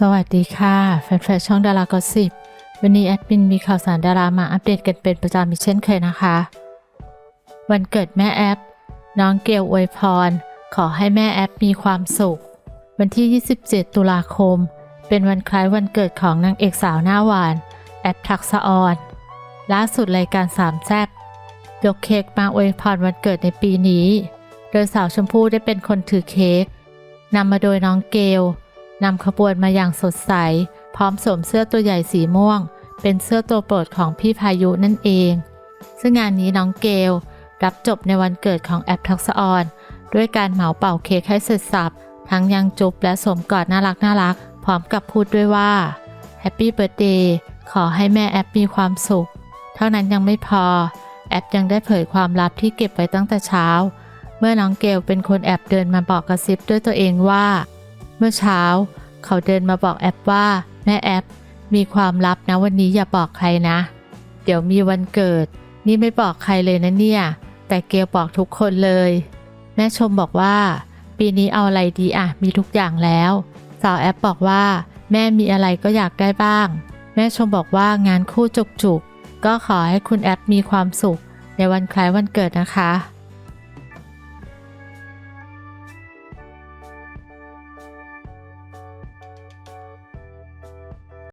สวัสดีค่ะแฟนๆช่องดารากอสิบวันนี้แอดมินมีข่าวสารดารามาอัปเดตกันเป็นประจำอีกเช่นเคยนะคะ วันเกิดแม่แอปน้องเกลอวยพร ขอให้แม่แอปมีความสุข วันที่ 27 ตุลาคม เป็นวันคล้ายวันเกิดของนางเอกสาวหน้าหวาน แอปทักษะออนล่าสุดรายการสามแซ่บยกเค้กมาอวยพรวันเกิดในปีนี้ โดยสาวชมพู่ได้เป็นคนถือเค้กนำมาโดยน้องเกล นำขบวนมาอย่างสดใส พร้อมสวมเสื้อตัวใหญ่สีม่วง เป็นเสื้อตัวโปรดของพี่พายุนั่นเอง ซึ่งงานนี้น้องเกลรับจบในวันเกิดของแอปทักษออนด้วยการเหมาเป่าเค้กให้เสร็จสับ ทั้งยังจุบและสวมกอดน่ารักน่ารัก พร้อมกับพูดด้วยว่าแฮปปี้เบิร์ดเดย์ขอให้แม่แอปมีความสุข เท่านั้นยังไม่พอ แอปยังได้เผยความลับที่เก็บไว้ตั้งแต่เช้า เมื่อน้องเกลเป็นคนแอบเดินมาบอกกระซิบด้วยตัวเองว่า มื่อเช้า เขาเดินมาบอกแอปว่า แม่แอป มีความลับนะวันนี้อย่าบอกใครนะ เดี๋ยวมีวันเกิด นี่ไม่บอกใครเลยนะเนี่ย แต่เกลบอกทุกคนเลย แม่ชมบอกว่า ปีนี้เอาอะไรดีอะมีทุกอย่างแล้วสาวแอปบอกว่า แม่มีอะไรก็อยากได้บ้าง แม่ชมบอกว่างานคู่จุกๆก็ขอให้คุณแอปมีความสุข ในวันคล้ายวันเกิดนะคะ